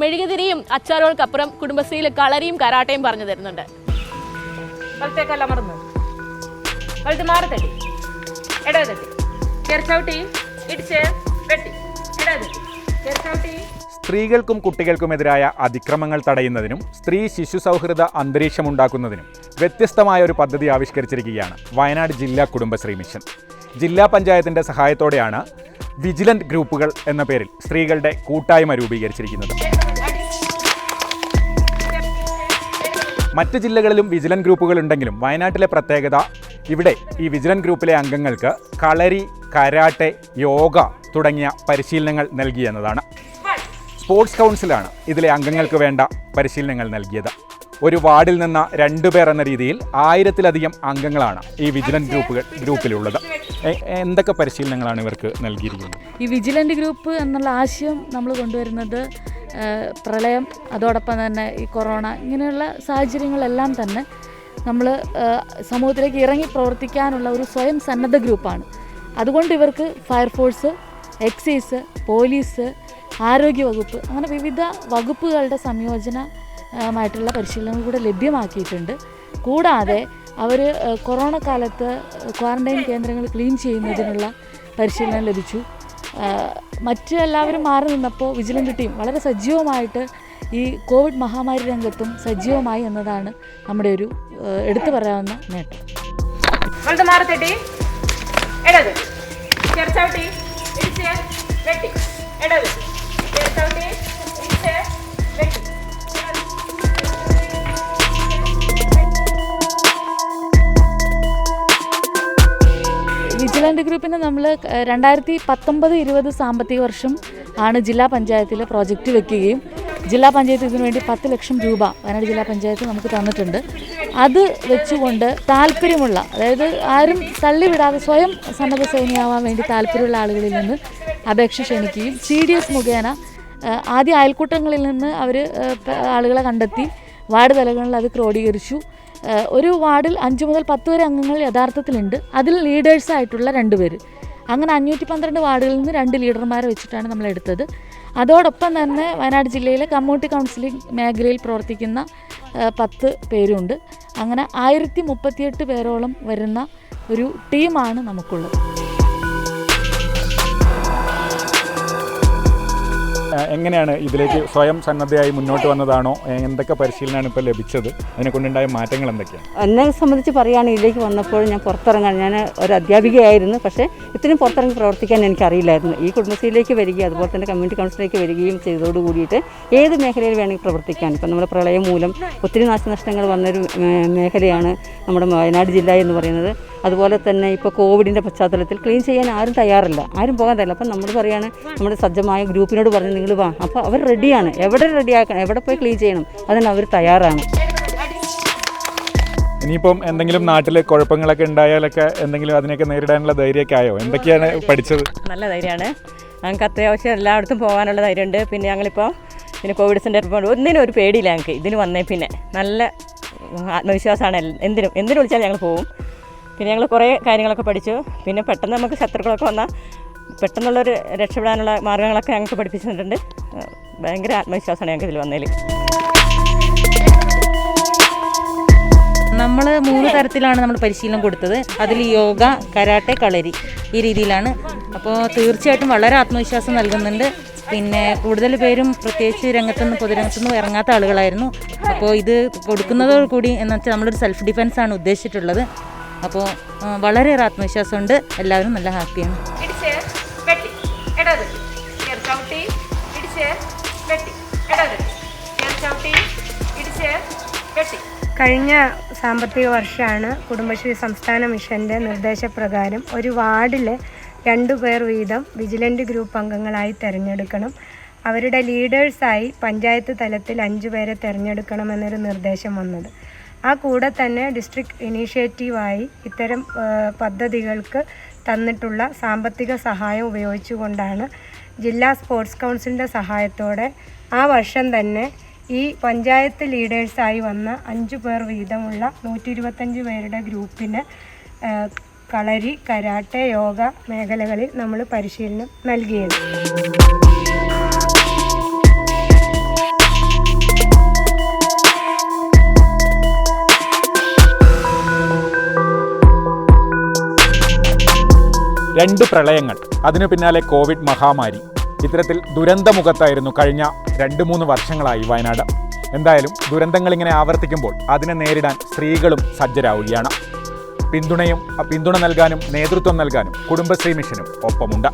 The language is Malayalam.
മെഴുകുതിരിയും അച്ചാറുകൾക്കപ്പുറം കുടുംബശ്രീയിൽ കളരിയും കരാട്ടയും പറഞ്ഞു തരുന്നുണ്ട്. വലത്തേക്കല്ല മറന്നു വലത്ത് മാറി തട്ടി. ഇടത് തട്ടി. ചെറുച്ചവിട്ടി ഇടിച്ച് വെട്ടി. ഇടത് തട്ടി. ചെറുച്ചവിട്ടി സ്ത്രീകൾക്കും കുട്ടികൾക്കുമെതിരായ അതിക്രമങ്ങൾ തടയുന്നതിനും സ്ത്രീ ശിശു സൗഹൃദ അന്തരീക്ഷം ഉണ്ടാക്കുന്നതിനും വ്യത്യസ്തമായ ഒരു പദ്ധതി ആവിഷ്കരിച്ചിരിക്കുകയാണ് വയനാട് ജില്ലാ കുടുംബശ്രീ മിഷൻ. ജില്ലാ പഞ്ചായത്തിന്റെ സഹായത്തോടെയാണ് വിജിലന്റ് ഗ്രൂപ്പുകൾ എന്ന പേരിൽ സ്ത്രീകളുടെ കൂട്ടായ്മ രൂപീകരിച്ചിരിക്കുന്നത്. മറ്റ് ജില്ലകളിലും വിജിലൻ ഗ്രൂപ്പുകൾ ഉണ്ടെങ്കിലും വയനാട്ടിലെ പ്രത്യേകത ഇവിടെ ഈ വിജിലൻ ഗ്രൂപ്പിലെ അംഗങ്ങൾക്ക് കളരി കരാട്ടെ യോഗ തുടങ്ങിയ പരിശീലനങ്ങൾ നൽകി എന്നതാണ്. സ്പോർട്സ് കൗൺസിലാണ് ഇതിലെ അംഗങ്ങൾക്ക് വേണ്ട പരിശീലനങ്ങൾ നൽകിയത്. ഒരു വാർഡിൽ നിന്ന് രണ്ടുപേർ എന്ന രീതിയിൽ ആയിരത്തിലധികം അംഗങ്ങളാണ് ഈ വിജിലൻസ് ഗ്രൂപ്പുകൾ ഗ്രൂപ്പിലുള്ളത്. എന്തൊക്കെ പരിശീലനങ്ങളാണ് ഇവർക്ക് നൽകിയിരിക്കുന്നത്? ഈ വിജിലന്റ് ഗ്രൂപ്പ് എന്നുള്ള ആശയം നമ്മൾ കൊണ്ടുവരുന്നത് പ്രളയം അതോടൊപ്പം തന്നെ ഈ കൊറോണ ഇങ്ങനെയുള്ള സാഹചര്യങ്ങളെല്ലാം തന്നെ നമ്മൾ സമൂഹത്തിലേക്ക് ഇറങ്ങി പ്രവർത്തിക്കാനുള്ള ഒരു സ്വയം സന്നദ്ധ ഗ്രൂപ്പാണ്. അതുകൊണ്ട് ഇവർക്ക് ഫയർഫോഴ്സ് എക്സൈസ് പോലീസ് ആരോഗ്യവകുപ്പ് അങ്ങനെ വിവിധ വകുപ്പുകളുടെ സംയോജനമായിട്ടുള്ള പരിശീലനം കൂടെ ലഭ്യമാക്കിയിട്ടുണ്ട്. കൂടാതെ അവർ കൊറോണ കാലത്ത് ക്വാറന്റൈൻ കേന്ദ്രങ്ങൾ ക്ലീൻ ചെയ്യുന്നതിനുള്ള പരിശീലനം ലഭിച്ചു. മറ്റ് എല്ലാവരും മാറി നിന്നപ്പോൾ വിജിലന്റ് ടീം വളരെ സജീവമായിട്ട് ഈ കോവിഡ് മഹാമാരി രംഗത്തും സജീവമായി എന്നതാണ് നമ്മുടെ ഒരു എടുത്തു പറയാവുന്ന നേട്ടം. വലത്ത് മാറി തട്ടി ഇടത്. ചെറുച്ചവിട്ടി ഇടിച്ച്. വെട്ടി. ഇടത്. വിജിലന്റ് ഗ്രൂപ്പിന് നമ്മൾ രണ്ടായിരത്തി പത്തൊമ്പത് ഇരുപത് സാമ്പത്തിക വർഷം ആണ് ജില്ലാ പഞ്ചായത്തിൽ പ്രോജക്റ്റ് വെക്കുകയും ജില്ലാ പഞ്ചായത്ത് ഇതിനു വേണ്ടി പത്ത് ലക്ഷം രൂപ വയനാട് ജില്ലാ പഞ്ചായത്ത് നമുക്ക് തന്നിട്ടുണ്ട്. അത് വെച്ചുകൊണ്ട് താല്പര്യമുള്ള അതായത് ആരും തള്ളിവിടാതെ സ്വയം സന്നദ്ധ സേനയാവാൻ വേണ്ടി താല്പര്യമുള്ള ആളുകളിൽ നിന്ന് അപേക്ഷ ക്ഷണിക്കുകയും സി ഡി എസ് മുഖേന ആദ്യ അയൽക്കൂട്ടങ്ങളിൽ നിന്ന് അവർ ആളുകളെ കണ്ടെത്തി വാർഡ് തലങ്ങളിൽ അത് ക്രോഡീകരിച്ചു. ഒരു വാർഡിൽ അഞ്ച് മുതൽ പത്ത് വരെ അംഗങ്ങൾ യഥാർത്ഥത്തിലുണ്ട്. അതിൽ ലീഡേഴ്സായിട്ടുള്ള രണ്ട് പേര്. അങ്ങനെ അഞ്ഞൂറ്റി പന്ത്രണ്ട് വാർഡുകളിൽ നിന്ന് രണ്ട് ലീഡർമാരെ വെച്ചിട്ടാണ് നമ്മൾ എടുത്തത്. അതോടൊപ്പം തന്നെ വയനാട് ജില്ലയിലെ കമ്മ്യൂണിറ്റി കൗൺസിലിംഗ് മേഖലയിൽ പ്രവർത്തിക്കുന്ന പത്ത് പേരുണ്ട്. അങ്ങനെ ആയിരത്തി മുപ്പത്തിയെട്ട് പേരോളം വരുന്ന ഒരു ടീമാണ് നമുക്കുള്ളത്. എങ്ങനെയാണ് ഇതിലേക്ക് സ്വയം സന്നദ്ധയായി മുന്നോട്ട് വന്നതാണോ? എന്തൊക്കെ പരിശീലനമാണ് ഇപ്പോൾ ലഭിച്ചത്? അതിനെ കൊണ്ടുണ്ടായ മാറ്റങ്ങൾ എന്തൊക്കെയാണ്? എന്നെ സംബന്ധിച്ച് പറയുകയാണെങ്കിൽ ഇതിലേക്ക് വന്നപ്പോൾ ഞാൻ പുറത്തിറങ്ങാൻ ഞാൻ ഒരു അധ്യാപികയായിരുന്നു. പക്ഷേ ഇത്രയും പുറത്തിറങ്ങി പ്രവർത്തിക്കാൻ എനിക്കറിയില്ലായിരുന്നു. ഈ കുടുംബശ്രീയിലേക്ക് വരികയും അതുപോലെ തന്നെ കമ്മ്യൂണിറ്റി കൗൺസിലേക്ക് വരികയും ചെയ്തതോട് കൂടിയിട്ട് ഏത് മേഖലയിൽ വേണമെങ്കിൽ പ്രവർത്തിക്കാൻ. ഇപ്പം നമ്മുടെ പ്രളയം മൂലം ഒത്തിരി നാശനഷ്ടങ്ങൾ വന്നൊരു മേഖലയാണ് നമ്മുടെ വയനാട് ജില്ല എന്ന് പറയുന്നത്. അതുപോലെ തന്നെ ഇപ്പോൾ കോവിഡിന്റെ പശ്ചാത്തലത്തിൽ ക്ലീൻ ചെയ്യാൻ ആരും തയ്യാറല്ല. ആരും പോകാൻ തയ്യാറില്ല. അപ്പം നമ്മൾ പറയുകയാണ് നമ്മുടെ സജ്ജമായ ഗ്രൂപ്പിനോട് പറഞ്ഞ് നിങ്ങൾ വാ. അപ്പോൾ അവർ റെഡിയാണ് എവിടെ റെഡിയാക്കണം എവിടെ പോയി ക്ലീൻ ചെയ്യണം? അതിന് അവർ തയ്യാറാണ്. ഇനിയിപ്പം എന്തെങ്കിലും നാട്ടിൽ കുഴപ്പങ്ങളൊക്കെ ഉണ്ടായാലൊക്കെ എന്തെങ്കിലും അതിനെയൊക്കെ നേരിടാനുള്ള ധൈര്യമൊക്കെ ആയോ? എന്തൊക്കെയാണ് പഠിച്ചത്? നല്ല ധൈര്യമാണ്. ഞങ്ങൾക്ക് അത്യാവശ്യം എല്ലായിടത്തും പോകാനുള്ള ധൈര്യമുണ്ട്. പിന്നെ ഞങ്ങളിപ്പോൾ പിന്നെ കോവിഡ് സെന്റർ പോകുമ്പോൾ ഒന്നിനും ഒരു പേടിയില്ല ഞങ്ങൾക്ക്. ഇതിന് വന്നേ പിന്നെ. നല്ല ആത്മവിശ്വാസമാണ്. എന്തിനും എന്തിനു വിളിച്ചാലും ഞങ്ങൾ പോകും. പിന്നെ ഞങ്ങൾ കുറേ കാര്യങ്ങളൊക്കെ പഠിച്ചു. പിന്നെ പെട്ടെന്ന് നമുക്ക് ശത്രുക്കളൊക്കെ വന്നാൽ പെട്ടെന്നുള്ളൊരു രക്ഷപ്പെടാനുള്ള മാർഗങ്ങളൊക്കെ ഞങ്ങൾക്ക് പഠിപ്പിച്ചിട്ടുണ്ട്. ഭയങ്കര ആത്മവിശ്വാസമാണ് ഞങ്ങൾക്ക് ഇതിൽ വന്നതിൽ നമ്മൾ മൂന്ന് തരത്തിലാണ് നമ്മൾ പരിശീലനം കൊടുത്തത്. അതിൽ യോഗ കരാട്ടെ കളരി ഈ രീതിയിലാണ്. അപ്പോൾ തീർച്ചയായിട്ടും വളരെ ആത്മവിശ്വാസം നൽകുന്നുണ്ട്. പിന്നെ കൂടുതൽ പേരും പ്രത്യേകിച്ച് രംഗത്തുനിന്ന് പൊതുരംഗത്തുനിന്ന് ഇറങ്ങാത്ത ആളുകളായിരുന്നു. അപ്പോൾ ഇത് കൊടുക്കുന്നതോട് കൂടി എന്ന് വെച്ചാൽ നമ്മളൊരു സെൽഫ് ഡിഫെൻസ് ആണ് ഉദ്ദേശിച്ചിട്ടുള്ളത്. അപ്പോൾ വളരെയേറെ ആത്മവിശ്വാസമുണ്ട്. എല്ലാവരും നല്ല ഹാപ്പിയാണ്. കഴിഞ്ഞ സാമ്പത്തിക വർഷമാണ് കുടുംബശ്രീ സംസ്ഥാന മിഷന്റെ നിർദ്ദേശപ്രകാരം ഒരു വാർഡിൽ രണ്ടു പേർ വീതം വിജിലന്റ് ഗ്രൂപ്പ് അംഗങ്ങളായി തിരഞ്ഞെടുക്കണം. അവരുടെ ലീഡേഴ്സായി പഞ്ചായത്ത് തലത്തിൽ അഞ്ചു പേരെ തിരഞ്ഞെടുക്കണമെന്നൊരു നിർദ്ദേശം വന്നത്. ആ കൂടെ തന്നെ ഡിസ്ട്രിക്ട് ഇനീഷ്യേറ്റീവായി ഇത്തരം പദ്ധതികൾക്ക് തന്നിട്ടുള്ള സാമ്പത്തിക സഹായം ഉപയോഗിച്ചുകൊണ്ടാണ് ജില്ലാ സ്പോർട്സ് കൗൺസിലിന്റെ സഹായത്തോടെ ആ വർഷം തന്നെ ഈ പഞ്ചായത്ത് ലീഡേഴ്സായി വന്ന അഞ്ചു പേർ വീതമുള്ള നൂറ്റി ഇരുപത്തഞ്ച് പേരുടെ ഗ്രൂപ്പിന് കളരി കരാട്ടെ യോഗ മേഖലകളിൽ നമ്മൾ പരിശീലനം നൽകിയത്. രണ്ട് പ്രളയങ്ങൾ. അതിനു പിന്നാലെ കോവിഡ് മഹാമാരി. ഇത്തരത്തിൽ ദുരന്തമുഖത്തായിരുന്നു കഴിഞ്ഞ രണ്ട് മൂന്ന് വർഷങ്ങളായി വയനാട്. എന്തായാലും ദുരന്തങ്ങൾ ഇങ്ങനെ ആവർത്തിക്കുമ്പോൾ അതിനെ നേരിടാൻ സ്ത്രീകളും സജ്ജരാവുകയാണ്. പിന്തുണയും പിന്തുണ നൽകാനും നേതൃത്വം നൽകാനും കുടുംബശ്രീ മിഷനും ഒപ്പമുണ്ട്.